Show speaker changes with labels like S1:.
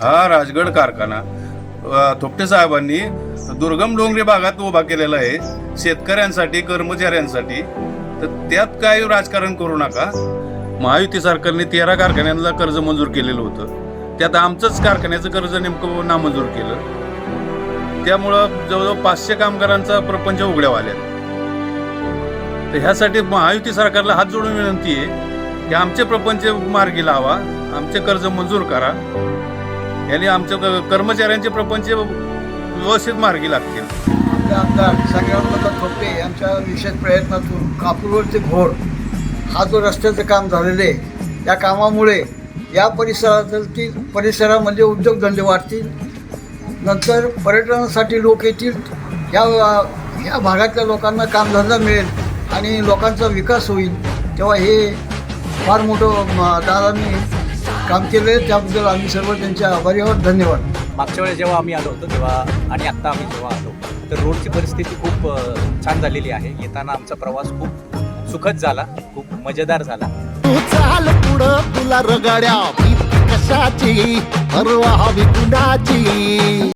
S1: हा राजगड कारखाना. थोपटे साहेबांनी दुर्गम डोंगरी भागात उभा केलेला आहे. शेतकऱ्यांसाठी कर्मचाऱ्यांसाठी. तर त्यात काय राजकारण करू नका. महायुती सरकारने तेरा कारखान्यांना कर्ज मंजूर केलेलं होतं. त्यात आमचंच कारखान्याचं कर्ज नेमकं नामंजूर केलं. त्यामुळं जवळजवळ पाचशे कामगारांचा प्रपंच उघड्या आल्या तर ह्यासाठी महायुती सरकारला हात जोडून विनंती आहे की आमचे प्रपंच मार्गी लावा आमचे कर्ज मंजूर करा. यांनी आमच्या क- कर्मचाऱ्यांचे प्रपंच व्यवस्थित मार्गी लागतील.
S2: आमचे आमदार सगळ्यांना थोपे यांच्या विशेष प्रयत्नातून कापूरवरचे घोड हा जो रस्त्याचं काम झालेलं आहे या कामामुळे या परिसरातील परिसरामध्ये म्हणजे उद्योगधंदे वाढतील नंतर पर्यटनासाठी लोक येतील या या भागातल्या लोकांना कामधंदा मिळेल आणि लोकांचा विकास होईल तेव्हा हे फार मोठं म, दादांनी काम केलं आहे त्याबद्दल आम्ही सर्व त्यांचे आभारी आहोत. धन्यवाद.
S3: मागच्या वेळेस जेव्हा आम्ही आलो होतो तेव्हा आणि आत्ता आम्ही जेव्हा आलो तर रोडची परिस्थिती खूप छान झालेली आहे. येताना आमचा प्रवास खूप सुखद झाला खूप मजेदार झाला.
S4: तू चाल पुढं तुला रगाड्या भीती कशाची? परवा हवी कुणाची?